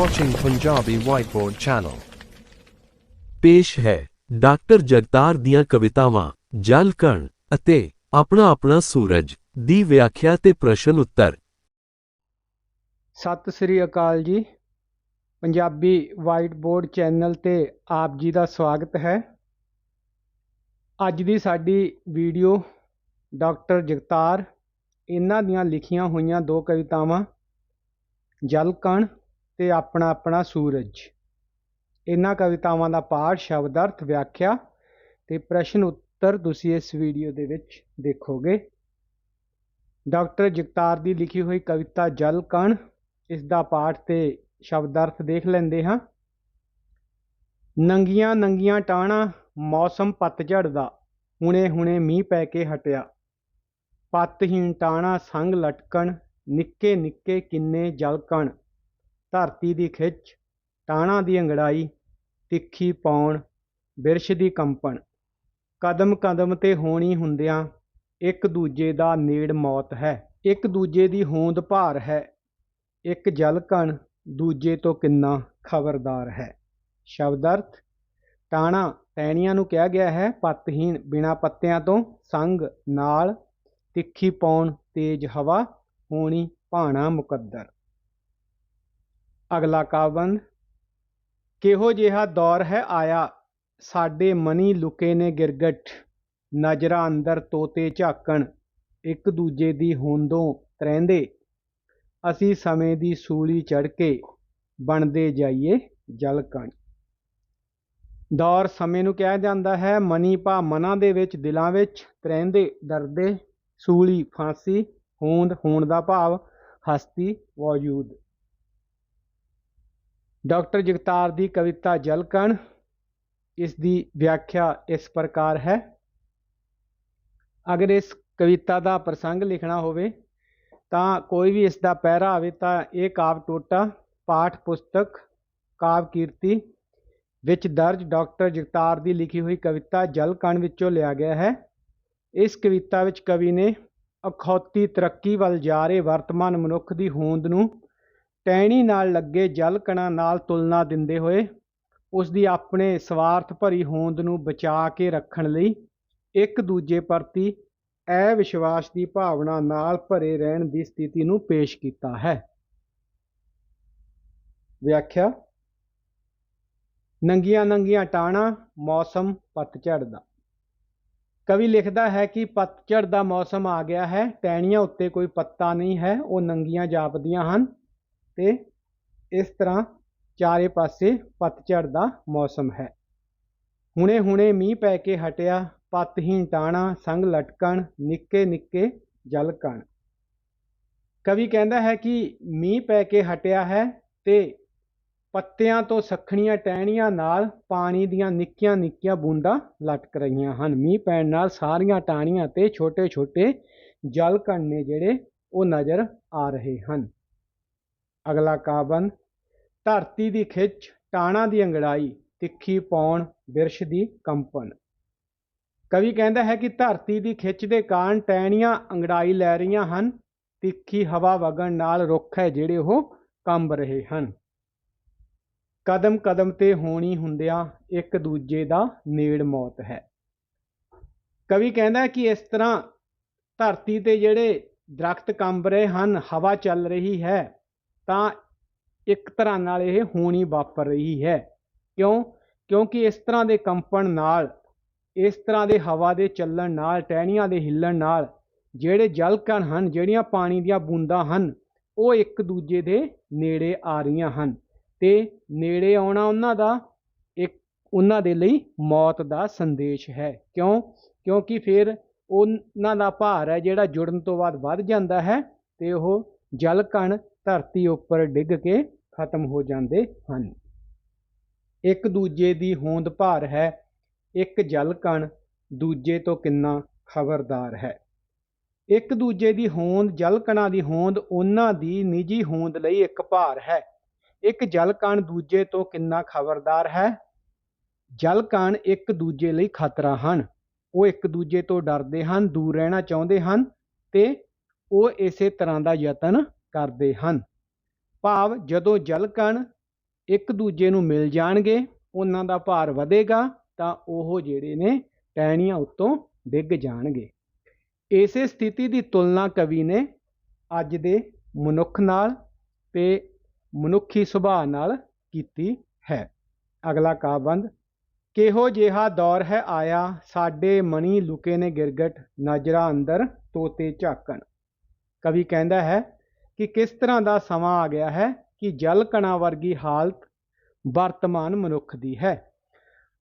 watching Punjabi Whiteboard Channel. ਪੇਸ਼ ਹੈ। Doctor Jagtar ਦੀਆਂ ਕਵਿਤਾਵਾਂ ਜਲ ਕਣ ਅਤੇ ਆਪਣਾ ਆਪਣਾ ਸੂਰਜ ਦੀ ਵਿਆਖਿਆ ਤੇ ਪ੍ਰਸ਼ਨ ਉੱਤਰ। ਸਤਿ ਸ੍ਰੀ ਅਕਾਲ ਜੀ। ਪੰਜਾਬੀ ਵਾਈਟ ਬੋਰਡ ਚੈਨਲ ਤੇ ਆਪ ਜੀ ਦਾ ਸਵਾਗਤ ਹੈ। ਅੱਜ ਦੀ ਸਾਡੀ ਵੀਡੀਓ ਡਾਕਟਰ ਜਗਤਾਰ ਇਹਨਾਂ ਦੀਆਂ ਲਿਖੀਆਂ ਹੋਈਆਂ ਦੋ ਕਵਿਤਾਵਾਂ ਜਲ ਕਣ ਤੇ ਆਪਣਾ ਆਪਣਾ ਸੂਰਜ। ਇਹਨਾਂ ਕਵਿਤਾਵਾਂ ਦਾ ਪਾਠ ਸ਼ਬਦ ਅਰਥ ਵਿਆਖਿਆ ਤੇ ਪ੍ਰਸ਼ਨ ਉੱਤਰ ਤੁਸੀਂ ਇਸ ਵੀਡੀਓ ਦੇ ਵਿੱਚ ਦੇਖੋਗੇ। ਡਾਕਟਰ ਜਗਤਾਰ ਦੀ ਲਿਖੀ ਹੋਈ ਕਵਿਤਾ ਜਲ ਕਣ, ਇਸ ਦਾ ਪਾਠ ਤੇ ਸ਼ਬਦ ਅਰਥ ਦੇਖ ਲੈਂਦੇ ਹਾਂ। ਨੰਗੀਆਂ ਨੰਗੀਆਂ ਟਾਣਾ ਮੌਸਮ ਪਤਝੜ ਦਾ ਹੁਣੇ ਹੁਣੇ ਮੀਂਹ ਪੈ ਕੇ ਹਟਿਆ। ਪੱਤਹੀਣ ਟਾਣਾ ਸੰਗ ਲਟਕਣ, ਨਿੱਕੇ ਨਿੱਕੇ ਕਿੰਨੇ ਜਲਕਣ ਧਰਤੀ ਦੀ ਖਿੱਚ, ਟਾਹਣਾ ਦੀ ਅੰਗੜਾਈ, ਤਿੱਖੀ ਪੌਣ, ਬਿਰਸ਼ ਦੀ ਕੰਪਣ। ਕਦਮ ਕਦਮ ਤੇ ਹੋਣੀ ਹੁੰਦਿਆਂ ਇੱਕ ਦੂਜੇ ਦਾ ਨੇੜ ਮੌਤ ਹੈ। ਇੱਕ ਦੂਜੇ ਦੀ ਹੋਂਦ ਭਾਰ ਹੈ। ਇੱਕ ਜਲਕਣ ਦੂਜੇ ਤੋਂ ਕਿੰਨਾ ਖਬਰਦਾਰ ਹੈ। ਸ਼ਬਦ ਅਰਥ ਟਾਣਾ ਟਹਿਣੀਆਂ ਨੂੰ ਕਿਹਾ ਗਿਆ ਹੈ, ਪੱਤਹੀਣ ਬਿਨਾ ਪੱਤਿਆਂ ਤੋਂ ਸੰਗ, ਨਾਲ, ਤਿੱਖੀ ਪੌਣ, ਤੇਜ਼ ਹਵਾ, ਹੋਣੀ, ਭਾਣਾ ਮੁਕੱਦਰ। ਅਗਲਾ ਕਾਬੰਦ ਕਿਹੋ ਜਿਹਾ ਦੌਰ ਹੈ ਆਇਆ? ਸਾਡੇ ਮਨੀ ਲੁਕੇ ਨੇ ਗਿਰਗਟ, ਨਜ਼ਰਾਂ ਅੰਦਰ ਤੋਤੇ ਝਾਕਣ, ਇੱਕ ਦੂਜੇ ਦੀ ਹੋਂਦੋਂ ਤਰਹਿੰਦੇ। ਅਸੀਂ ਸਮੇਂ ਦੀ ਸੂਲੀ ਚੜ ਕੇ ਬਣਦੇ ਜਾਈਏ ਜਲਕਣ। ਦੌਰ ਸਮੇਂ ਨੂੰ ਕਿਹਾ ਜਾਂਦਾ ਹੈ, ਮਨੀ ਭਾ ਮਨਾਂ ਦੇ ਵਿੱਚ, ਦਿਲਾਂ ਵਿੱਚ ਤਰਹਿੰਦੇ ਦਰਦੇ ਸੂਲੀ ਫਾਂਸੀ, ਹੋਂਦ ਹੋਣ ਦਾ ਭਾਵ, ਹਸਤੀ ਵਜੂਦ। ਡਾਕਟਰ ਜਗਤਾਰ ਦੀ ਕਵਿਤਾ ਜਲਕਣ ਇਸ ਦੀ ਵਿਆਖਿਆ ਇਸ ਪ੍ਰਕਾਰ ਹੈ। ਅਗਰ ਇਸ ਕਵਿਤਾ ਦਾ ਪ੍ਰਸੰਗ ਲਿਖਣਾ ਹੋਵੇ, ਤਾਂ ਕੋਈ ਵੀ ਇਸ ਦਾ ਪਹਿਰਾ ਆਵੇ ਤਾਂ ਇਹ ਕਾਵ ਟੋਟਾ, ਪਾਠ ਪੁਸਤਕ, ਕਾਵ ਕੀਰਤੀ ਵਿੱਚ ਦਰਜ ਡਾਕਟਰ ਜਗਤਾਰ ਦੀ ਲਿਖੀ ਹੋਈ ਕਵਿਤਾ ਜਲਕਣ ਵਿੱਚੋਂ ਲਿਆ ਗਿਆ ਹੈ। ਇਸ ਕਵਿਤਾ ਵਿੱਚ ਕਵੀ ਨੇ ਅਖੌਤੀ ਤਰੱਕੀ ਵੱਲ ਜਾ ਰਹੇ ਵਰਤਮਾਨ ਮਨੁੱਖ ਦੀ ਹੋਂਦ ਨੂੰ ਟਹਿਣੀ ਨਾਲ ਲੱਗੇ ਜਲ ਕਣਾਂ ਨਾਲ ਤੁਲਨਾ ਦਿੰਦੇ ਹੋਏ ਉਸ ਦੀ ਆਪਣੇ ਸਵਾਰਥ ਭਰੀ ਹੋਂਦ ਨੂੰ ਬਚਾ ਕੇ ਰੱਖਣ ਲਈ ਇੱਕ ਦੂਜੇ ਪ੍ਰਤੀ ਐ ਵਿਸ਼ਵਾਸ ਦੀ ਭਾਵਨਾ ਨਾਲ ਭਰੇ ਰਹਿਣ ਦੀ ਸਥਿਤੀ ਨੂੰ ਪੇਸ਼ ਕੀਤਾ ਹੈ। ਵਿਆਖਿਆ। ਨੰਗੀਆਂ ਨੰਗੀਆਂ ਟਾਣਾ ਮੌਸਮ ਪਤਝੜ ਦਾ ਕਵੀ ਲਿਖਦਾ ਹੈ ਕਿ ਪਤਝੜ ਦਾ ਮੌਸਮ ਆ ਗਿਆ ਹੈ, ਟਹਿਣੀਆਂ ਉੱਤੇ ਕੋਈ ਪੱਤਾ ਨਹੀਂ ਹੈ, ਉਹ ਨੰਗੀਆਂ ਜਾਪਦੀਆਂ ਹਨ। ਤੇ ਇਸ ਤਰ੍ਹਾਂ ਚਾਰੇ ਪਾਸੇ ਪਤਝੜ ਦਾ ਮੌਸਮ ਹੈ। ਹੁਣੇ ਹੁਣੇ ਮੀਂਹ ਪੈ ਕੇ ਹਟਿਆ ਪਤਹੀਣ ਟਾਣਾ, ਸੰਗ ਲਟਕਣ, ਨਿੱਕੇ ਨਿੱਕੇ ਜਲ ਕਣ। ਕਵੀ ਕਹਿੰਦਾ ਹੈ ਕਿ ਮੀਂਹ ਪੈ ਕੇ ਹਟਿਆ ਹੈ ਤੇ ਪੱਤਿਆਂ ਤੋਂ ਸਖਣੀਆਂ ਟਹਿਣੀਆਂ ਨਾਲ ਪਾਣੀ ਦੀਆਂ ਨਿੱਕੀਆਂ ਨਿੱਕੀਆਂ ਬੂੰਦਾਂ ਲਟਕ ਰਹੀਆਂ ਹਨ। ਮੀਂਹ ਪੈਣ ਨਾਲ ਸਾਰੀਆਂ ਟਾਹਣੀਆਂ ਤੇ ਛੋਟੇ ਛੋਟੇ ਜਲ ਜਲਕਣ ਨੇ ਜਿਹੜੇ ਉਹ ਨਜ਼ਰ ਆ ਰਹੇ ਹਨ। ਅਗਲਾ ਕਾਬਨ ਧਰਤੀ ਦੀ ਖਿੱਚ, ਟਾਣਾ ਦੀ ਅੰਗੜਾਈ, ਤਿੱਖੀ ਪੌਣ, ਬਿਰਸ਼ ਦੀ ਕੰਪਨ। ਕਵੀ ਕਹਿੰਦਾ ਹੈ ਕਿ ਧਰਤੀ ਦੀ ਖਿੱਚ ਦੇ ਕਾਰਨ ਟਹਿਣੀਆਂ ਅੰਗੜਾਈ ਲੈ ਰਹੀਆਂ ਹਨ, ਤਿੱਖੀ ਹਵਾ ਵਗਣ ਨਾਲ ਰੁੱਖ ਹੈ ਜਿਹੜੇ ਉਹ ਕੰਬ ਰਹੇ ਹਨ। ਕਦਮ ਕਦਮ ਤੇ ਹੋਣੀ ਹੁੰਦਿਆਂ ਇੱਕ ਦੂਜੇ ਦਾ ਨੇੜ ਮੌਤ ਹੈ। ਕਵੀ ਕਹਿੰਦਾ ਹੈ ਕਿ ਇਸ ਤਰ੍ਹਾਂ ਧਰਤੀ ਤੇ ਜਿਹੜੇ ਦਰਖਤ ਕੰਬ ਰਹੇ ਹਨ, ਹਵਾ ਚੱਲ ਰਹੀ ਹੈ ਤਾਂ ਇੱਕ ਤਰ੍ਹਾਂ ਨਾਲ ਇਹ ਹੋਣੀ ਵਾਪਰ ਰਹੀ ਹੈ। ਕਿਉਂ? ਕਿਉਂਕਿ ਇਸ ਤਰ੍ਹਾਂ ਦੇ ਕੰਪਣ ਨਾਲ, ਇਸ ਤਰ੍ਹਾਂ ਦੇ ਹਵਾ ਦੇ ਚੱਲਣ ਨਾਲ, ਟਹਿਣੀਆਂ ਦੇ ਹਿੱਲਣ ਨਾਲ, ਜਿਹੜੇ ਜਲ ਕਣ ਹਨ, ਜਿਹੜੀਆਂ ਪਾਣੀ ਦੀਆਂ ਬੂੰਦਾਂ ਹਨ, ਉਹ ਇੱਕ ਦੂਜੇ ਦੇ ਨੇੜੇ ਆ ਰਹੀਆਂ ਹਨ। ਤੇ ਨੇੜੇ ਆਉਣਾ ਉਹਨਾਂ ਦਾ ਇੱਕ, ਉਹਨਾਂ ਦੇ ਲਈ ਮੌਤ ਦਾ ਸੰਦੇਸ਼ ਹੈ। ਕਿਉਂ? ਕਿਉਂਕਿ ਫਿਰ ਉਹਨਾਂ ਦਾ ਭਾਰ ਹੈ ਜਿਹੜਾ ਜੁੜਨ ਤੋਂ ਬਾਅਦ ਵੱਧ ਜਾਂਦਾ ਹੈ ਤੇ ਉਹ ਜਲਕਣ ਧਰਤੀ ਉੱਪਰ ਡਿੱਗ ਕੇ ਖਤਮ ਹੋ ਜਾਂਦੇ ਹਨ। ਇੱਕ ਦੂਜੇ ਦੀ ਹੋਂਦ ਭਾਰ ਹੈ, ਇੱਕ ਜਲ ਕਣ, ਦੂਜੇ ਤੋਂ ਕਿੰਨਾ ਖਬਰਦਾਰ ਹੈ। ਇੱਕ ਦੂਜੇ ਦੀ ਹੋਂਦ, ਜਲ ਕਣਾਂ ਦੀ ਹੋਂਦ, ਉਹਨਾਂ ਦੀ ਨਿੱਜੀ ਹੋਂਦ ਲਈ ਇੱਕ ਭਾਰ ਹੈ। ਇੱਕ ਜਲ ਕਣ ਦੂਜੇ ਤੋਂ ਕਿੰਨਾ ਖਬਰਦਾਰ ਹੈ? ਜਲ ਕਣ ਇੱਕ ਦੂਜੇ ਲਈ ਖਤਰਾ ਹਨ। ਉਹ ਇੱਕ ਦੂਜੇ ਤੋਂ ਡਰਦੇ ਹਨ, ਦੂਰ ਰਹਿਣਾ ਚਾਹੁੰਦੇ ਹਨ ਤੇ ਉਹ ਇਸੇ ਤਰ੍ਹਾਂ ਦਾ ਯਤਨ ਕਰਦੇ ਹਨ। ਭਾਵ ਜਦੋਂ ਜਲਕਣ ਇੱਕ ਦੂਜੇ ਨੂੰ ਮਿਲ ਜਾਣਗੇ, ਉਹਨਾਂ ਦਾ ਭਾਰ ਵਧੇਗਾ, ਤਾਂ ਉਹ ਜਿਹੜੇ ਨੇ ਟਹਿਣੀਆਂ ਉੱਤੋਂ ਡਿੱਗ ਜਾਣਗੇ। ਇਸੇ ਸਥਿਤੀ ਦੀ ਤੁਲਨਾ ਕਵੀ ਨੇ ਅੱਜ ਦੇ ਮਨੁੱਖ ਨਾਲ ਤੇ ਮਨੁੱਖੀ ਸੁਭਾਅ ਨਾਲ ਕੀਤੀ ਹੈ। ਅਗਲਾ ਕਾਬੰਦ ਕਿਹੋ ਜਿਹਾ ਦੌਰ ਹੈ ਆਇਆ, ਸਾਡੇ ਮਣੀ ਲੁਕੇ ਨੇ ਗਿਰਗਟ, ਨਜ਼ਰਾਂ ਅੰਦਰ ਤੋਤੇ ਝਾਕਣ। ਕਵੀ ਕਹਿੰਦਾ ਹੈ ਕਿ ਕਿਸ ਤਰ੍ਹਾਂ ਦਾ ਸਮਾਂ ਆ ਗਿਆ ਹੈ ਕਿ ਜਲ ਕਣਾ ਵਰਗੀ ਹਾਲਤ ਵਰਤਮਾਨ ਮਨੁੱਖ ਦੀ ਹੈ।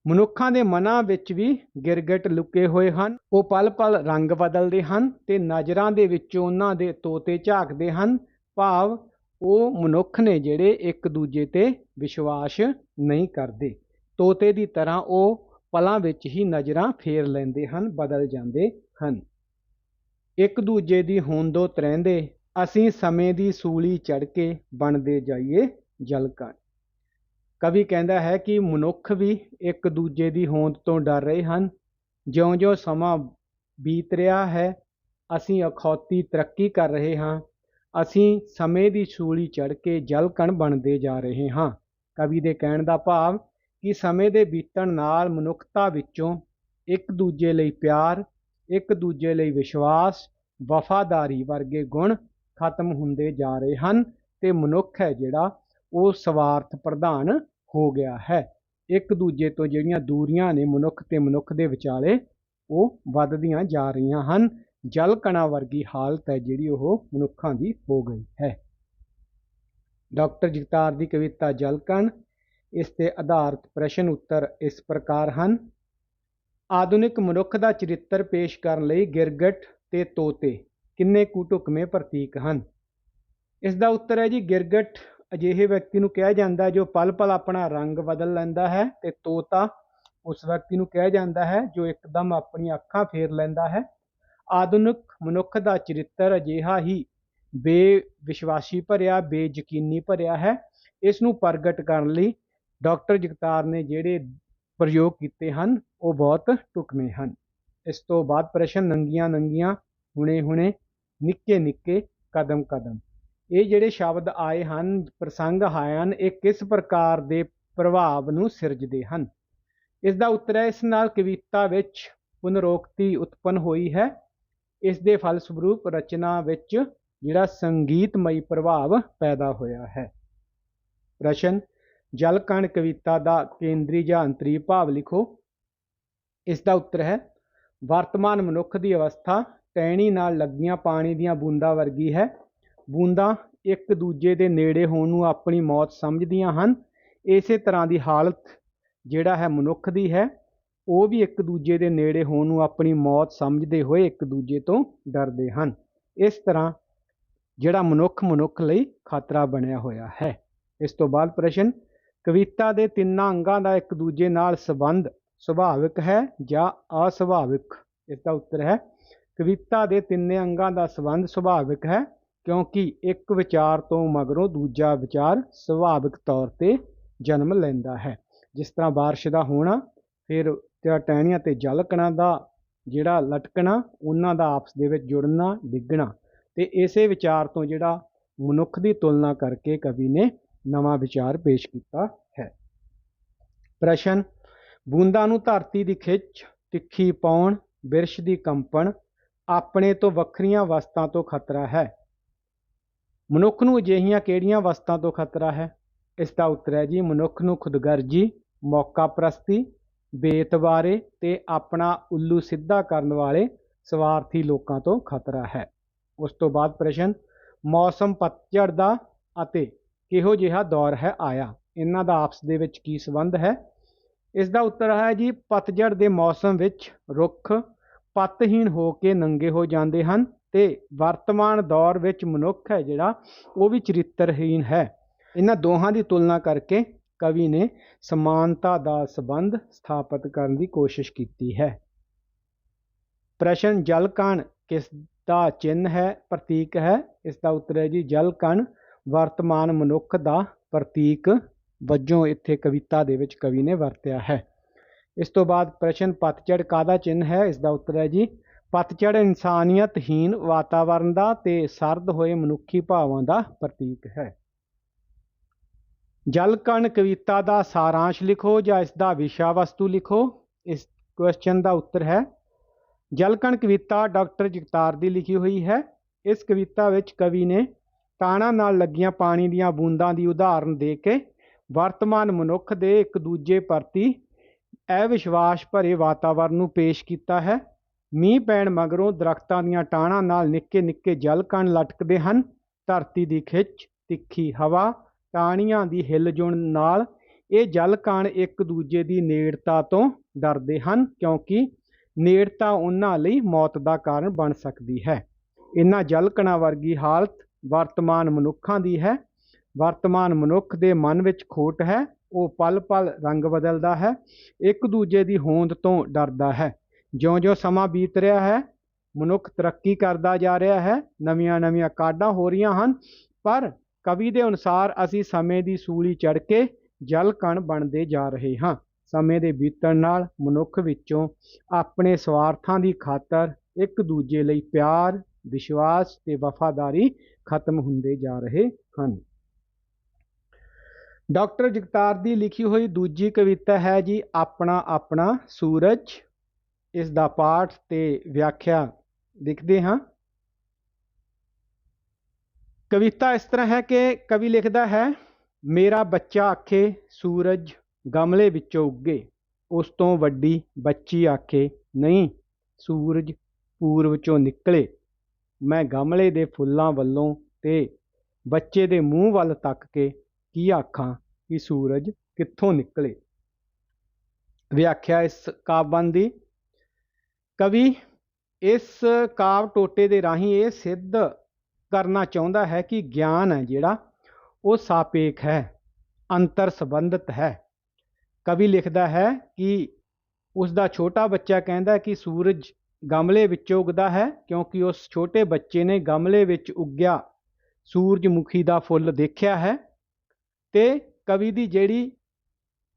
ਮਨੁੱਖਾਂ ਦੇ ਮਨਾਂ ਵਿੱਚ ਵੀ ਗਿਰਗਟ ਲੁਕੇ ਹੋਏ ਹਨ। ਉਹ ਪਲ-ਪਲ ਰੰਗ ਬਦਲਦੇ ਹਨ ਤੇ ਨਜ਼ਰਾਂ ਦੇ ਵਿੱਚੋਂ ਉਹਨਾਂ ਦੇ ਤੋਤੇ ਝਾਕਦੇ ਹਨ। ਭਾਵ ਉਹ ਮਨੁੱਖ ਨੇ ਜਿਹੜੇ ਇੱਕ ਦੂਜੇ ਤੇ ਵਿਸ਼ਵਾਸ ਨਹੀਂ ਕਰਦੇ। ਤੋਤੇ ਦੀ ਤਰ੍ਹਾਂ ਉਹ ਪਲਾਂ ਵਿੱਚ ਹੀ ਨਜ਼ਰਾਂ ਫੇਰ ਲੈਂਦੇ ਹਨ, ਬਦਲ ਜਾਂਦੇ ਹਨ। ਇੱਕ ਦੂਜੇ ਦੀ ਹੋਂਦੋ ਤਰਹਿੰਦੇ ਅਸੀਂ ਸਮੇਂ ਦੀ ਸੂਲੀ ਚੜ ਕੇ ਬਣਦੇ ਜਾਈਏ ਜਲਕਣ ਕਵੀ ਕਹਿੰਦਾ ਹੈ ਕਿ ਮਨੁੱਖ ਵੀ ਇੱਕ ਦੂਜੇ ਦੀ ਹੋਂਦ ਤੋਂ ਡਰ ਰਹੇ ਹਨ। ਜਿਉਂ-ਜਿਉਂ ਸਮਾਂ ਬੀਤ ਰਿਹਾ ਹੈ, ਅਸੀਂ ਅਖੌਤੀ ਤਰੱਕੀ ਕਰ ਰਹੇ ਹਾਂ। ਅਸੀਂ ਸਮੇਂ ਦੀ ਸੂਲੀ ਚੜ ਕੇ ਜਲਕਣ ਬਣਦੇ ਜਾ ਰਹੇ ਹਾਂ। ਕਵੀ ਦੇ ਕਹਿਣ ਦਾ ਭਾਵ ਕਿ ਸਮੇਂ ਦੇ ਬੀਤਣ ਨਾਲ ਮਨੁੱਖਤਾ ਵਿੱਚੋਂ ਇੱਕ ਦੂਜੇ ਲਈ ਪਿਆਰ, ਇੱਕ ਦੂਜੇ ਲਈ ਵਿਸ਼ਵਾਸ, ਵਫਾਦਾਰੀ ਵਰਗੇ ਗੁਣ ਖਤਮ ਹੁੰਦੇ ਜਾ ਰਹੇ ਹਨ ਤੇ ਮਨੁੱਖ ਹੈ ਜਿਹੜਾ ਉਹ ਸਵਾਰਥ ਪ੍ਰਧਾਨ ਹੋ ਗਿਆ ਹੈ। ਇੱਕ ਦੂਜੇ ਤੋਂ ਜਿਹੜੀਆਂ ਦੂਰੀਆਂ ਨੇ ਮਨੁੱਖ ਤੇ ਮਨੁੱਖ ਦੇ ਵਿਚਾਲੇ, ਉਹ ਵੱਧਦੀਆਂ ਜਾ ਰਹੀਆਂ ਹਨ। ਜਲ ਕਣਾ ਵਰਗੀ ਹਾਲਤ ਹੈ ਜਿਹੜੀ ਉਹ ਮਨੁੱਖਾਂ ਦੀ ਹੋ ਗਈ ਹੈ। ਡਾਕਟਰ ਜਗਤਾਰ ਦੀ ਕਵਿਤਾ ਜਲਕਣ ਇਸ ਤੇ ਆਧਾਰਿਤ ਪ੍ਰਸ਼ਨ ਉੱਤਰ ਇਸ ਪ੍ਰਕਾਰ ਹਨ। ਆਧੁਨਿਕ ਮਨੁੱਖ ਦਾ ਚਰਿੱਤਰ ਪੇਸ਼ ਕਰਨ ਲਈ ਗਿਰਗਟ ਤੇ ਤੋਤੇ। ਕਿੰਨੇ ਕੁ ਢੁਕਵੇਂ ਪ੍ਰਤੀਕ ਹਨ? ਇਸ ਦਾ ਉੱਤਰ ਹੈ ਜੀ, ਗਿਰਗਟ ਅਜਿਹੇ ਵਿਅਕਤੀ ਨੂੰ ਕਿਹਾ ਜਾਂਦਾ ਜੋ ਪਲ-ਪਲ ਆਪਣਾ ਰੰਗ ਬਦਲ ਲੈਂਦਾ ਹੈ ਤੇ ਤੋਤਾ ਉਸ ਵਿਅਕਤੀ ਨੂੰ ਕਿਹਾ ਜਾਂਦਾ ਹੈ ਜੋ ਇੱਕਦਮ ਆਪਣੀਆਂ ਅੱਖਾਂ ਫੇਰ ਲੈਂਦਾ ਹੈ। ਆਧੁਨਿਕ ਮਨੁੱਖ ਦਾ ਚਰਿੱਤਰ ਅਜਿਹਾ ਹੀ ਬੇਵਿਸ਼ਵਾਸੀ ਭਰਿਆ, ਬੇਯਕੀਨੀ ਭਰਿਆ ਹੈ। ਇਸ ਨੂੰ ਪ੍ਰਗਟ ਕਰਨ ਲਈ ਡਾਕਟਰ ਜਗਤਾਰ ਨੇ ਜਿਹੜੇ ਪ੍ਰਯੋਗ ਕੀਤੇ ਹਨ, ਉਹ ਬਹੁਤ ਢੁਕਵੇਂ ਹਨ। ਇਸ ਤੋਂ ਬਾਅਦ ਪ੍ਰਸ਼ਨ ਨੰਗੀਆਂ ਨੰਗੀਆਂ ਹੁਣੇ ਹੁਣੇ ਨਿੱਕੇ ਨਿੱਕੇ ਕਦਮ ਕਦਮ। ਇਹ ਜਿਹੜੇ ਸ਼ਬਦ ਆਏ ਹਨ, ਪ੍ਰਸੰਗ ਆਏ ਹਨ, ਇਹ ਕਿਸ ਪ੍ਰਕਾਰ ਦੇ ਪ੍ਰਭਾਵ ਨੂੰ ਸਿਰਜਦੇ ਹਨ? ਇਸ ਦਾ ਉੱਤਰ ਹੈ, ਇਸ ਨਾਲ ਕਵਿਤਾ ਵਿੱਚ ਪੁਨਰੋਕਤੀ ਉਤਪੰਨ ਹੋਈ ਹੈ। ਇਸ ਦੇ ਫਲਸਰੂਪ ਰਚਨਾ ਵਿੱਚ ਜਿਹੜਾ ਸੰਗੀਤਮਈ ਪ੍ਰਭਾਵ ਪੈਦਾ ਹੋਇਆ ਹੈ। ਪ੍ਰਸ਼ਨ ਜਲਕਣ ਕਵਿਤਾ ਦਾ ਕੇਂਦਰੀ ਜਾਂ ਅੰਤਰੀ ਭਾਵ ਲਿਖੋ। ਇਸ ਦਾ ਉੱਤਰ ਹੈ, ਵਰਤਮਾਨ ਮਨੁੱਖ ਦੀ ਅਵਸਥਾ ਟਹਿਣੀ ਨਾਲ ਲੱਗੀਆਂ ਪਾਣੀ ਦੀਆਂ ਬੂੰਦਾਂ ਵਰਗੀ ਹੈ। ਬੂੰਦਾਂ ਇੱਕ ਦੂਜੇ ਦੇ ਨੇੜੇ ਹੋਣ ਨੂੰ ਆਪਣੀ ਮੌਤ ਸਮਝਦੀਆਂ ਹਨ। ਇਸੇ ਤਰ੍ਹਾਂ ਦੀ ਹਾਲਤ ਜਿਹੜਾ ਹੈ ਮਨੁੱਖ ਦੀ ਹੈ। ਉਹ ਵੀ ਇੱਕ ਦੂਜੇ ਦੇ ਨੇੜੇ ਹੋਣ ਨੂੰ ਆਪਣੀ ਮੌਤ ਸਮਝਦੇ ਹੋਏ ਇੱਕ ਦੂਜੇ ਤੋਂ ਡਰਦੇ ਹਨ। ਇਸ ਤਰ੍ਹਾਂ ਜਿਹੜਾ ਮਨੁੱਖ ਮਨੁੱਖ ਲਈ ਖਤਰਾ ਬਣਿਆ ਹੋਇਆ ਹੈ। ਇਸ ਤੋਂ ਬਾਅਦ ਪ੍ਰਸ਼ਨ, ਕਵਿਤਾ ਦੇ ਤਿੰਨਾਂ ਅੰਗਾਂ ਦਾ ਇੱਕ ਦੂਜੇ ਨਾਲ ਸੰਬੰਧ ਸੁਭਾਵਿਕ ਹੈ ਜਾਂ ਅਸੁਭਾਵਿਕ? ਇਸ ਦਾ ਉੱਤਰ ਹੈ ਕਵਿਤਾ ਦੇ ਤਿੰਨੇ ਅੰਗਾਂ ਦਾ ਸੰਬੰਧ ਸੁਭਾਵਿਕ ਹੈ, ਕਿਉਂਕਿ ਇੱਕ ਵਿਚਾਰ ਤੋਂ ਮਗਰੋਂ ਦੂਜਾ ਵਿਚਾਰ ਸੁਭਾਵਿਕ ਤੌਰ ਤੇ ਜਨਮ ਲੈਂਦਾ ਹੈ। ਜਿਸ ਤਰ੍ਹਾਂ ਬਾਰਿਸ਼ ਦਾ ਹੋਣਾ, ਫਿਰ ਟਹਿਣੀਆਂ ਤੇ ਜਲਕਣਾ ਦਾ ਜਿਹੜਾ ਲਟਕਣਾ, ਉਹਨਾਂ ਦਾ ਆਪਸ ਦੇ ਵਿੱਚ ਜੁੜਨਾ, ਡਿੱਗਣਾ ਤੇ ਇਸੇ ਵਿਚਾਰ ਤੋਂ ਜਿਹੜਾ ਮਨੁੱਖ ਦੀ ਤੁਲਨਾ ਕਰਕੇ ਕਵੀ ਨੇ ਨਵਾਂ ਵਿਚਾਰ ਪੇਸ਼ ਕੀਤਾ ਹੈ। ਪ੍ਰਸ਼ਨ, ਬੂੰਦਾਂ ਨੂੰ ਧਰਤੀ ਦੀ ਖਿੱਚ, ਤਿੱਖੀ ਪਾਉਣ ਬਿਰਸ਼ ਦੀ ਕੰਪਣ ਆਪਣੇ ਤੋਂ ਵੱਖਰੀਆਂ ਵਸਤਾਂ ਤੋਂ ਖਤਰਾ ਹੈ। ਮਨੁੱਖ ਨੂੰ ਅਜਿਹੀਆਂ ਕਿਹੜੀਆਂ ਵਸਤਾਂ ਤੋਂ ਖਤਰਾ ਹੈ? ਇਸ ਦਾ ਉੱਤਰ ਹੈ ਜੀ, ਮਨੁੱਖ ਨੂੰ ਖੁਦਗਰਜੀ, ਮੌਕਾ ਪ੍ਰਸਤੀ ਬੇਤਬਾਰੇ ਤੇ ਆਪਣਾ ਉੱਲੂ ਸਿੱਧਾ ਕਰਨ ਵਾਲੇ ਸਵਾਰਥੀ ਲੋਕਾਂ ਤੋਂ ਖਤਰਾ ਹੈ। ਉਸ ਤੋਂ ਬਾਅਦ ਪ੍ਰਸ਼ਨ, ਮੌਸਮ ਪਤਝੜ ਦਾ ਅਤੇ ਕਿਹੋ ਜਿਹਾ ਦੌਰ ਹੈ ਆਇਆ? ਇਹਨਾਂ ਦਾ ਆਪਸ ਦੇ ਵਿੱਚ ਕੀ ਸੰਬੰਧ ਹੈ? ਇਸ ਦਾ ਉੱਤਰ ਹੈ ਜੀ, ਪਤਝੜ ਦੇ ਮੌਸਮ ਵਿੱਚ ਰੁੱਖ ਪੱਤਹੀਣ ਹੋ ਕੇ ਨੰਗੇ ਹੋ ਜਾਂਦੇ ਹਨ ਤੇ ਵਰਤਮਾਨ ਦੌਰ ਵਿੱਚ ਮਨੁੱਖ ਹੈ ਜਿਹੜਾ, ਉਹ ਵੀ ਚਰਿੱਤਰਹੀਣ ਹੈ। ਇਹਨਾਂ ਦੋਹਾਂ ਦੀ ਤੁਲਨਾ ਕਰਕੇ ਕਵੀ ਨੇ ਸਮਾਨਤਾ ਦਾ ਸਬੰਧ ਸਥਾਪਿਤ ਕਰਨ ਦੀ ਕੋਸ਼ਿਸ਼ ਕੀਤੀ ਹੈ। ਪ੍ਰਸ਼ਨ ਜਲਕਣ ਕਿਸ ਦਾ ਚਿੰਨ ਹੈ, ਪ੍ਰਤੀਕ ਹੈ? ਇਸ ਦਾ ਉੱਤਰ ਹੈ ਜੀ ਜਲਕਣ ਵਰਤਮਾਨ ਮਨੁੱਖ ਦਾ ਪ੍ਰਤੀਕ ਵਜੋਂ ਇੱਥੇ ਕਵਿਤਾ ਦੇ ਵਿੱਚ ਕਵੀ ਨੇ ਵਰਤਿਆ ਹੈ। ਇਸ ਤੋਂ ਬਾਅਦ ਪ੍ਰਸ਼ਨ ਪਤਝੜ ਕਾਦਾ ਚਿੰਨ ਹੈ? ਇਸ ਦਾ ਉੱਤਰ ਹੈ ਜੀ, ਪਤਝੜ ਇਨਸਾਨੀਅਤਹੀਨ ਵਾਤਾਵਰਣ ਦਾ ਤੇ ਸਰਦ ਹੋਏ ਮਨੁੱਖੀ ਭਾਵਾਂ ਦਾ ਪ੍ਰਤੀਕ ਹੈ। ਜਲਕਣ ਕਵਿਤਾ ਦਾ ਸਾਰਾਂਸ਼ ਲਿਖੋ ਜਾਂ ਇਸ ਦਾ ਵਿਸ਼ਾ ਵਸਤੂ ਲਿਖੋ। ਇਸ ਕੁਐਸਚਨ ਦਾ ਉੱਤਰ ਹੈ ਜਲਕਣ ਕਵਿਤਾ ਡਾਕਟਰ ਜਗਤਾਰ ਦੀ ਲਿਖੀ ਹੋਈ ਹੈ। ਇਸ ਕਵਿਤਾ ਵਿੱਚ ਕਵੀ ਨੇ ਤਾਣਾ ਨਾਲ ਲੱਗੀਆਂ ਪਾਣੀ ਦੀਆਂ ਬੂੰਦਾਂ ਦੀ ਉਦਾਹਰਨ ਦੇ ਕੇ ਵਰਤਮਾਨ ਮਨੁੱਖ ਦੇ ਇੱਕ ਦੂਜੇ ਪ੍ਰਤੀ ਅਵਿਸ਼ਵਾਸ ਭਰੇ ਵਾਤਾਵਰਣ ਨੂੰ ਪੇਸ਼ ਕੀਤਾ ਹੈ। ਮੀਂਹ ਪੈਣ ਮਗਰੋਂ ਦਰਖਤਾਂ ਦੀਆਂ ਟਾਹਣਾਂ ਨਾਲ ਨਿੱਕੇ ਨਿੱਕੇ ਜਲ ਕਣ ਲਟਕਦੇ ਹਨ। ਧਰਤੀ ਦੀ ਖਿੱਚ, ਤਿੱਖੀ ਹਵਾ, ਟਾਹਣੀਆਂ ਦੀ ਹਿੱਲਜੁਲ ਨਾਲ ਇਹ ਜਲ ਕਣ ਇੱਕ ਦੂਜੇ ਦੀ ਨੇੜਤਾ ਤੋਂ ਡਰਦੇ ਹਨ ਕਿਉਂਕਿ ਨੇੜਤਾ ਉਹਨਾਂ ਲਈ ਮੌਤ ਦਾ ਕਾਰਨ ਬਣ ਸਕਦੀ ਹੈ। ਇਹਨਾਂ ਜਲ ਕਣਾਂ ਵਰਗੀ ਹਾਲਤ ਵਰਤਮਾਨ ਮਨੁੱਖਾਂ ਦੀ ਹੈ। ਵਰਤਮਾਨ ਮਨੁੱਖ ਦੇ ਮਨ ਵਿੱਚ ਖੋਟ ਹੈ। ਉਹ ਪਲ-ਪਲ ਰੰਗ ਬਦਲਦਾ ਹੈ, ਇੱਕ ਦੂਜੇ ਦੀ ਹੋਂਦ ਤੋਂ ਡਰਦਾ ਹੈ। ਜਿਉਂ-ਜਿਉਂ ਸਮਾਂ ਬੀਤ ਰਿਹਾ ਹੈ, ਮਨੁੱਖ ਤਰੱਕੀ ਕਰਦਾ ਜਾ ਰਿਹਾ ਹੈ, ਨਵੀਆਂ-ਨਵੀਆਂ ਕਾਢਾਂ ਹੋ ਰਹੀਆਂ ਹਨ, ਪਰ ਕਵੀ ਦੇ ਅਨੁਸਾਰ ਅਸੀਂ ਸਮੇਂ ਦੀ ਸੂਲੀ ਚੜ ਕੇ ਜਲ ਕਣ ਬਣਦੇ ਜਾ ਰਹੇ ਹਾਂ। ਸਮੇਂ ਦੇ ਬੀਤਣ ਨਾਲ ਮਨੁੱਖ ਵਿੱਚੋਂ ਆਪਣੇ ਸਵਾਰਥਾਂ ਦੀ ਖਾਤਰ ਇੱਕ ਦੂਜੇ ਲਈ ਪਿਆਰ, ਵਿਸ਼ਵਾਸ ਤੇ ਵਫਾਦਾਰੀ ਖਤਮ ਹੁੰਦੇ ਜਾ ਰਹੇ ਹਨ। ਡਾਕਟਰ ਜਗਤਾਰ ਦੀ ਲਿਖੀ ਹੋਈ ਦੂਜੀ ਕਵਿਤਾ ਹੈ ਜੀ, ਆਪਣਾ ਆਪਣਾ ਸੂਰਜ। ਇਸ ਦਾ ਪਾਠ ਤੇ ਵਿਆਖਿਆ ਲਿਖਦੇ ਹਾਂ। ਕਵਿਤਾ ਇਸ ਤਰ੍ਹਾਂ ਹੈ ਕਿ ਕਵੀ ਲਿਖਦਾ ਹੈ, ਮੇਰਾ ਬੱਚਾ ਆਖੇ, ਸੂਰਜ ਗਮਲੇ ਵਿੱਚੋਂ ਉੱਗੇ। ਉਸ ਤੋਂ ਵੱਡੀ ਬੱਚੀ ਆਖੇ, ਨਹੀਂ, ਸੂਰਜ ਪੂਰਬ ਚੋਂ ਨਿਕਲੇ। ਮੈਂ ਗਮਲੇ ਦੇ ਫੁੱਲਾਂ ਵੱਲੋਂ ਤੇ ਬੱਚੇ ਦੇ ਮੂੰਹ ਵੱਲ ਤੱਕ ਕੇ ਕੀ ਆਖਾਂ ਕਿ ਸੂਰਜ ਕਿੱਥੋਂ ਨਿਕਲੇ? ਵਿਆਖਿਆ ਇਸ ਕਾਵਿ ਦੀ। ਕਵੀ ਇਸ ਕਾਵ ਟੋਟੇ ਦੇ ਰਾਹੀਂ ਇਹ ਸਿੱਧ ਕਰਨਾ ਚਾਹੁੰਦਾ ਹੈ ਕਿ ਗਿਆਨ ਹੈ ਜਿਹੜਾ, ਉਹ ਸਾਪੇਖ ਹੈ, ਅੰਤਰ ਸੰਬੰਧਿਤ ਹੈ। ਕਵੀ ਲਿਖਦਾ ਹੈ ਕਿ ਉਸ ਦਾ ਛੋਟਾ ਬੱਚਾ ਕਹਿੰਦਾ ਕਿ ਸੂਰਜ ਗਮਲੇ ਵਿੱਚੋਂ ਉੱਗਦਾ ਹੈ ਕਿਉਂਕਿ ਉਸ ਛੋਟੇ ਬੱਚੇ ਨੇ ਗਮਲੇ ਵਿੱਚ ਉੱਗਿਆ। ਸੂਰਜਮੁਖੀ ਦਾ ਫੁੱਲ ਦੇਖਿਆ ਹੈ। ਤੇ ਕਵੀ ਦੀ ਜਿਹੜੀ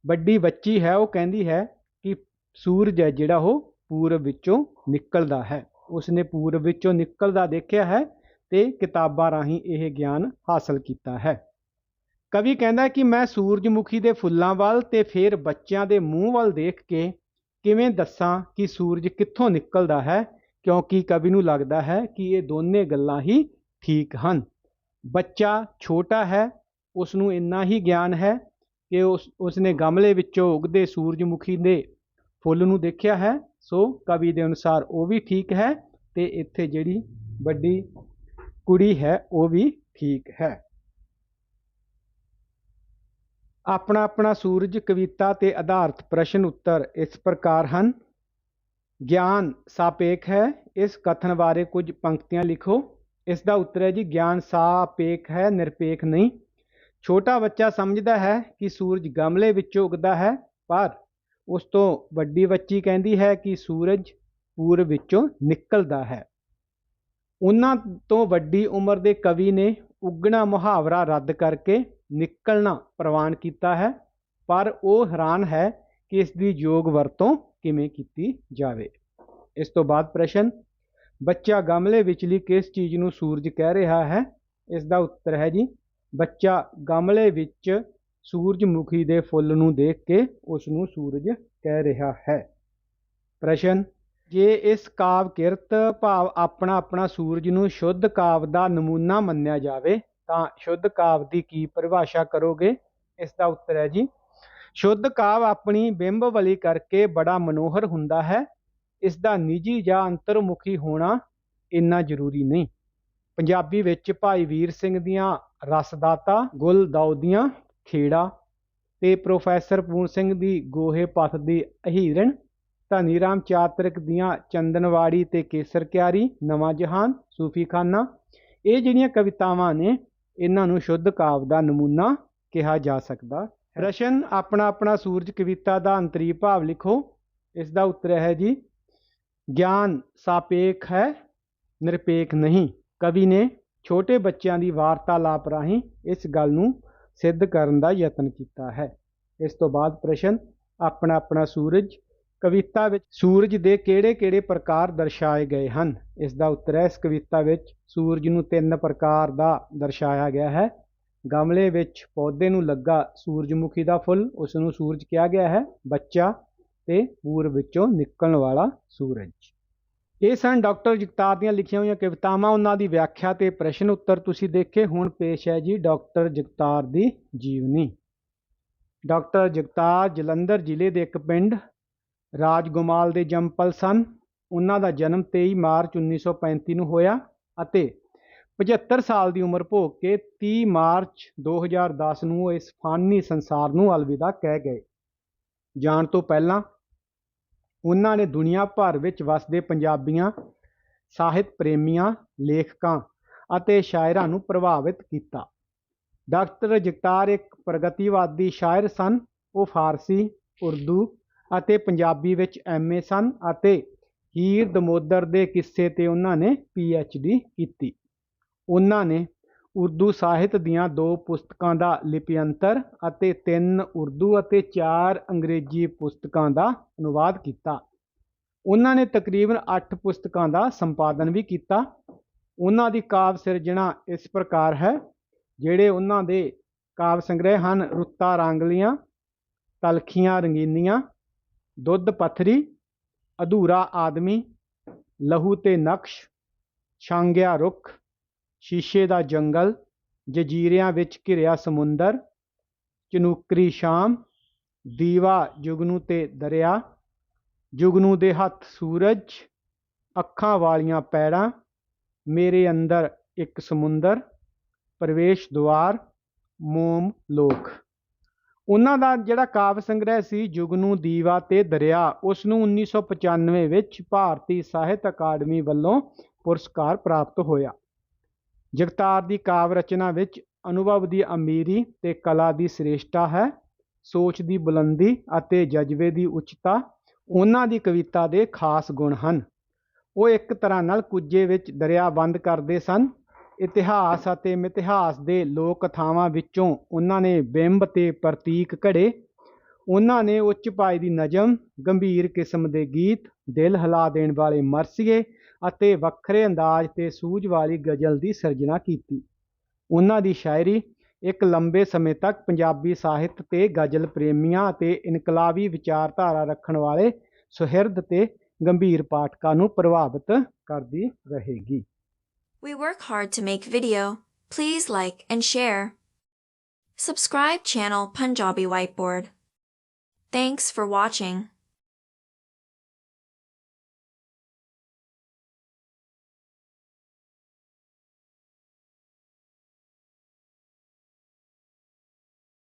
ਵੱਡੀ ਬੱਚੀ ਹੈ, ਉਹ ਕਹਿੰਦੀ ਹੈ ਕਿ ਸੂਰਜ ਹੈ ਜਿਹੜਾ ਉਹ ਪੂਰਬ ਵਿੱਚੋਂ ਨਿਕਲਦਾ ਹੈ। ਉਸਨੇ ਪੂਰਬ ਵਿੱਚੋਂ ਨਿਕਲਦਾ ਦੇਖਿਆ ਹੈ ਤੇ ਕਿਤਾਬਾਂ ਰਾਹੀਂ ਇਹ ਗਿਆਨ ਹਾਸਲ ਕੀਤਾ ਹੈ। ਕਵੀ ਕਹਿੰਦਾ ਕਿ ਮੈਂ ਸੂਰਜਮੁਖੀ ਦੇ ਫੁੱਲਾਂ ਵੱਲ ਤੇ ਫਿਰ ਬੱਚਿਆਂ ਦੇ ਮੂੰਹ ਵੱਲ ਦੇਖ ਕੇ ਕਿਵੇਂ ਦੱਸਾਂ ਕਿ ਸੂਰਜ ਕਿੱਥੋਂ ਨਿਕਲਦਾ ਹੈ, ਕਿਉਂਕਿ ਕਵੀ ਨੂੰ ਲੱਗਦਾ ਹੈ ਕਿ ਇਹ ਦੋਨੇ ਗੱਲਾਂ ਹੀ ਠੀਕ ਹਨ। ਬੱਚਾ ਛੋਟਾ ਹੈ ਉਸ ਨੂੰ ਇੰਨਾ ਹੀ ਗਿਆਨ ਹੈ ਕਿ ਉਸ, ਉਸਨੇ ਗਮਲੇ ਵਿੱਚੋਂ ਉਗਦੇ ਸੂਰਜਮੁਖੀ ਦੇ ਫੁੱਲ ਨੂੰ ਦੇਖਿਆ ਹੈ। ਸੋ ਕਵੀ ਦੇ ਅਨੁਸਾਰ ਉਹ ਵੀ ਠੀਕ ਹੈ ਤੇ ਇੱਥੇ ਜਿਹੜੀ ਵੱਡੀ ਕੁੜੀ ਹੈ ਉਹ ਵੀ ਠੀਕ ਹੈ। ਆਪਣਾ ਆਪਣਾ ਸੂਰਜ, ਕਵਿਤਾ ਤੇ ਆਧਾਰਿਤ ਪ੍ਰਸ਼ਨ ਉੱਤਰ ਇਸ ਪ੍ਰਕਾਰ ਹਨ। ਗਿਆਨ ਸਾਪੇਖ ਹੈ, ਇਸ ਕਥਨ ਬਾਰੇ ਕੁਝ ਪੰਕਤੀਆਂ ਲਿਖੋ। ਇਸ ਦਾ ਉੱਤਰ ਹੈ ਜੀ, ਗਿਆਨ ਸਾਪੇਖ ਹੈ, ਨਿਰਪੇਖ ਨਹੀਂ। ਛੋਟਾ ਬੱਚਾ ਸਮਝਦਾ ਹੈ ਕਿ ਸੂਰਜ ਗਮਲੇ ਵਿੱਚੋਂ ਉੱਗਦਾ ਹੈ, ਪਰ ਉਸ ਤੋਂ ਵੱਡੀ ਬੱਚੀ ਕਹਿੰਦੀ ਹੈ ਕਿ ਸੂਰਜ ਪੂਰਬ ਵਿੱਚੋਂ ਨਿਕਲਦਾ ਹੈ। ਉਹਨਾਂ ਤੋਂ ਵੱਡੀ ਉਮਰ ਦੇ ਕਵੀ ਨੇ ਉੱਗਣਾ ਮੁਹਾਵਰਾ ਰੱਦ ਕਰਕੇ ਨਿਕਲਣਾ ਪ੍ਰਵਾਨ ਕੀਤਾ ਹੈ, ਪਰ ਉਹ ਹੈਰਾਨ ਹੈ ਕਿ ਇਸ ਦੀ ਯੋਗ ਵਰਤੋਂ ਕਿਵੇਂ ਕੀਤੀ ਜਾਵੇ। ਇਸ ਤੋਂ ਬਾਅਦ ਪ੍ਰਸ਼ਨ, ਬੱਚਾ ਗਮਲੇ ਵਿਚਲੀ ਕਿਸ ਚੀਜ਼ ਨੂੰ ਸੂਰਜ ਕਹਿ ਰਿਹਾ ਹੈ? ਇਸ ਦਾ ਉੱਤਰ ਹੈ ਜੀ ਬੱਚਾ ਗਮਲੇ ਵਿੱਚ ਸੂਰਜਮੁਖੀ ਦੇ ਫੁੱਲ ਨੂੰ ਦੇਖ ਕੇ ਉਸ ਨੂੰ ਸੂਰਜ ਕਹਿ ਰਿਹਾ ਹੈ। ਪ੍ਰਸ਼ਨ, ਜੇ ਇਸ ਕਾਵ ਕਿਰਤ ਭਾਵ ਆਪਣਾ ਆਪਣਾ ਸੂਰਜ ਨੂੰ ਸ਼ੁੱਧ ਕਾਵ ਦਾ ਨਮੂਨਾ ਮੰਨਿਆ ਜਾਵੇ, ਤਾਂ ਸ਼ੁੱਧ ਕਾਵ ਦੀ ਕੀ ਪਰਿਭਾਸ਼ਾ ਕਰੋਗੇ? ਇਸ ਦਾ ਉੱਤਰ ਹੈ ਜੀ, ਸ਼ੁੱਧ ਕਾਵ ਆਪਣੀ ਬਿੰਬਵਲੀ ਕਰਕੇ ਬੜਾ ਮਨੋਹਰ ਹੁੰਦਾ ਹੈ। ਇਸ ਦਾ ਨਿੱਜੀ ਜਾਂ ਅੰਤਰਮੁਖੀ ਹੋਣਾ ਇੰਨਾ ਜ਼ਰੂਰੀ ਨਹੀਂ। ਪੰਜਾਬੀ ਵਿੱਚ ਭਾਈ ਵੀਰ ਸਿੰਘ ਦੀਆਂ ਰਸਦਾਤਾ ਗੁਲਦੌਦੀਆਂ ਖੇੜਾ ਤੇ ਪ੍ਰੋਫੈਸਰ ਪੂਰਨ ਸਿੰਘ ਦੀ ਗੋਹੇ ਪੱਥ ਦੀ ਅਹੀਰਨ, ਧਨੀ ਰਾਮ ਚਾਤਰਿਕ ਦੀਆਂ ਚੰਦਨਵਾੜੀ ਤੇ ਕੇਸਰ ਕਿਆਰੀ, ਨਵਾਂ ਜਹਾਨ ਸੂਫ਼ੀ ਖਾਨਾ ਇਹ ਜਿਹੜੀਆਂ ਕਵਿਤਾਵਾਂ ਨੇ, ਇਹਨਾਂ ਨੂੰ ਸ਼ੁੱਧ ਕਾਵ ਦਾ ਨਮੂਨਾ ਕਿਹਾ ਜਾ ਸਕਦਾ ਰਸ਼ਨ, ਆਪਣਾ ਆਪਣਾ ਸੂਰਜ ਕਵਿਤਾ ਦਾ ਅੰਤਰੀ ਭਾਵ ਲਿਖੋ। ਇਸ ਦਾ ਉੱਤਰ ਹੈ ਜੀ, ਗਿਆਨ ਸਾਪੇਖ ਹੈ, ਨਿਰਪੇਖ ਨਹੀਂ। ਕਵੀ ਨੇ ਛੋਟੇ ਬੱਚਿਆਂ ਦੀ ਵਾਰਤਾਲਾਪ ਰਾਹੀਂ ਇਸ ਗੱਲ ਨੂੰ ਸਿੱਧ ਕਰਨ ਦਾ ਯਤਨ ਕੀਤਾ ਹੈ। ਇਸ ਤੋਂ ਬਾਅਦ ਪ੍ਰਸ਼ਨ, ਆਪਣਾ ਆਪਣਾ ਸੂਰਜ, ਕਵਿਤਾ ਵਿੱਚ ਸੂਰਜ ਦੇ ਕਿਹੜੇ-ਕਿਹੜੇ ਪ੍ਰਕਾਰ ਦਰਸਾਏ ਗਏ ਹਨ? ਇਸ ਦਾ ਉੱਤਰ ਹੈ, ਇਸ ਕਵਿਤਾ ਵਿੱਚ ਸੂਰਜ ਨੂੰ ਤਿੰਨ ਪ੍ਰਕਾਰ ਦਾ ਦਰਸਾਇਆ ਗਿਆ ਹੈ। ਗਮਲੇ ਵਿੱਚ ਪੌਦੇ ਨੂੰ ਲੱਗਾ ਸੂਰਜਮੁਖੀ ਦਾ ਫੁੱਲ, ਉਸ ਨੂੰ ਸੂਰਜ ਕਿਹਾ ਗਿਆ ਹੈ, ਬੱਚਾ ਤੇ ਪੂਰਬ ਵਿੱਚੋਂ ਨਿਕਲਣ ਵਾਲਾ ਸੂਰਜ। ਇਹ ਸਨ ਡਾਕਟਰ ਜਗਤਾਰ ਦੀਆਂ ਲਿਖੀਆਂ ਹੋਈਆਂ ਕਵਿਤਾਵਾਂ। ਉਹਨਾਂ ਦੀ ਵਿਆਖਿਆ ਤੇ ਪ੍ਰਸ਼ਨ ਉੱਤਰ ਤੁਸੀਂ ਦੇਖੇ, ਹੁਣ ਪੇਸ਼ ਹੈ ਜੀ ਡਾਕਟਰ ਜਗਤਾਰ ਦੀ ਜੀਵਨੀ। ਡਾਕਟਰ ਜਗਤਾਰ ਜਲੰਧਰ ਜ਼ਿਲ੍ਹੇ ਦੇ ਇੱਕ ਪਿੰਡ ਰਾਜਗੋਮਾਲ ਦੇ ਜੰਪਲ ਸਨ। ਉਹਨਾਂ ਦਾ ਜਨਮ 23 ਮਾਰਚ 1935 ਨੂੰ ਹੋਇਆ ਅਤੇ 75 ਸਾਲ ਦੀ ਉਮਰ ਭੋਗ ਕੇ 30 ਮਾਰਚ 2010 ਨੂੰ ਉਹ ਇਸ ਫਾਨੀ ਸੰਸਾਰ ਨੂੰ ਅਲਵਿਦਾ ਕਹਿ ਗਏ। ਜਾਣ ਤੋਂ ਪਹਿਲਾਂ ਉਹਨਾਂ ਨੇ ਦੁਨੀਆ ਭਰ ਵਿੱਚ ਵਸਦੇ ਪੰਜਾਬੀਆਂ, ਸਾਹਿਤ ਪ੍ਰੇਮੀਆਂ, ਲੇਖਕਾਂ ਅਤੇ ਸ਼ਾਇਰਾਂ ਨੂੰ ਪ੍ਰਭਾਵਿਤ ਕੀਤਾ। ਡਾਕਟਰ ਜਗਤਾਰ ਇੱਕ ਪ੍ਰਗਤੀਵਾਦੀ ਸ਼ਾਇਰ ਸਨ। ਉਹ ਫਾਰਸੀ, ਉਰਦੂ ਅਤੇ ਪੰਜਾਬੀ ਵਿੱਚ ਐਮਏ ਸਨ ਅਤੇ ਹੀਰ ਦਮੋਦਰ ਦੇ ਕਿੱਸੇ ਤੇ ਉਹਨਾਂ ਨੇ ਡੀ ਕੀਤੀ। ਉਹਨਾਂ ਨੇ ਉਰਦੂ ਸਾਹਿਤ ਦੀਆਂ ਦੋ ਪੁਸਤਕਾਂ ਦਾ ਲਿਪਿਅੰਤਰ ਅਤੇ ਤਿੰਨ ਉਰਦੂ ਅਤੇ ਚਾਰ ਅੰਗਰੇਜ਼ੀ ਪੁਸਤਕਾਂ ਦਾ ਅਨੁਵਾਦ ਕੀਤਾ। ਉਹਨਾਂ ਨੇ ਤਕਰੀਬਨ 8 ਪੁਸਤਕਾਂ ਦਾ ਸੰਪਾਦਨ ਵੀ ਕੀਤਾ। ਉਹਨਾਂ ਦੀ ਕਾਵਿ ਸਿਰਜਣਾ ਇਸ ਪ੍ਰਕਾਰ ਹੈ, ਜਿਹੜੇ ਉਹਨਾਂ ਦੇ ਕਾਵਿ ਸੰਗ੍ਰਹਿ ਹਨ, ਰੁੱਤਾਂ ਰਾਂਗਲੀਆਂ, ਤਲਖੀਆਂ ਰੰਗੀਨੀਆਂ, ਦੁੱਧ ਪੱਥਰੀ, ਅਧੂਰਾ ਆਦਮੀ, ਲਹੂ ਤੇ ਨਕਸ਼, ਛਾਂਗਿਆ ਰੁੱਖ ਸ਼ੀਸ਼ੇ ਦਾ ਜੰਗਲ, ਜਜੀਰਿਆਂ ਵਿੱਚ ਘਿਰਿਆ ਸਮੁੰਦਰ, ਚਨੂਕਰੀ ਸ਼ਾਮ, ਦੀਵਾ ਜੁਗਨੂ ਤੇ ਦਰਿਆ, ਜੁਗਨੂ ਦੇ ਹੱਥ ਸੂਰਜ, ਅੱਖਾਂ ਵਾਲੀਆਂ ਪੈੜਾਂ, ਮੇਰੇ ਅੰਦਰ ਇੱਕ ਸਮੁੰਦਰ, ਪ੍ਰਵੇਸ਼ ਦੁਆਰ, ਮੋਮ ਲੋਕ। ਉਹਨਾਂ ਦਾ ਜਿਹੜਾ ਕਾਵਿ ਸੰਗ੍ਰਹਿ ਸੀ, ਜੁਗਨੂ, ਦੀਵਾ ਤੇ ਦਰਿਆ ਉਸ ਨੂੰ 1995 ਵਿੱਚ ਭਾਰਤੀ ਸਾਹਿਤ ਅਕਾਦਮੀ ਵੱਲੋਂ ਪੁਰਸਕਾਰ ਪ੍ਰਾਪਤ ਹੋਇਆ। ਜਗਤਾਰ ਦੀ ਕਾਵ ਰਚਨਾ ਵਿੱਚ ਅਨੁਭਵ ਦੀ ਅਮੀਰੀ ਤੇ ਕਲਾ ਦੀ ਸ੍ਰੇਸ਼ਟਤਾ ਹੈ, ਸੋਚ ਦੀ ਬੁਲੰਦੀ ਅਤੇ ਜਜ਼ਬੇ ਦੀ ਉੱਚਤਾ ਉਹਨਾਂ ਦੀ ਕਵਿਤਾ ਦੇ ਖਾਸ ਗੁਣ ਹਨ। ਉਹ ਇੱਕ ਤਰ੍ਹਾਂ ਨਾਲ ਕੁੱਜੇ ਵਿੱਚ ਦਰਿਆ ਬੰਦ ਕਰਦੇ ਸਨ। ਇਤਿਹਾਸ ਅਤੇ ਮਿਥਿਹਾਸ ਦੇ ਲੋਕ ਕਥਾਵਾਂ ਵਿੱਚੋਂ ਉਹਨਾਂ ਨੇ ਬਿੰਬ ਤੇ ਪ੍ਰਤੀਕ ਘੜੇ। ਉਹਨਾਂ ਨੇ ਉੱਚ ਪਾਈ ਦੀ ਨਜ਼ਮ, ਗੰਭੀਰ ਕਿਸਮ ਦੇ ਗੀਤ, ਦਿਲ ਹਿਲਾ ਦੇਣ ਵਾਲੇ ਮਰਸੀਏ ਅਤੇ ਵੱਖਰੇ ਅੰਦਾਜ਼ ਤੇ ਸੂਝ ਵਾਲੀ ਗਜ਼ਲ ਦੀ ਸਿਰਜਣਾ ਕੀਤੀ ਉਹਨਾਂ ਦੀ ਸ਼ਾਇਰੀ ਇੱਕ ਲੰਬੇ ਸਮੇਂ ਤੱਕ ਪੰਜਾਬੀ ਸਾਹਿਤ ਤੇ ਗਜ਼ਲ ਪ੍ਰੇਮੀਆਂ ਅਤੇ ਇਨਕਲਾਬੀ ਵਿਚਾਰਧਾਰਾ ਰੱਖਣ ਵਾਲੇ ਸੁਹਿਰਦ ਤੇ ਗੰਭੀਰ ਪਾਠਕਾਂ ਨੂੰ ਪ੍ਰਭਾਵਿਤ ਕਰਦੀ ਰਹੇਗੀ We work hard to make video. Please like and share. Subscribe channel Punjabi Whiteboard. Thanks for watching.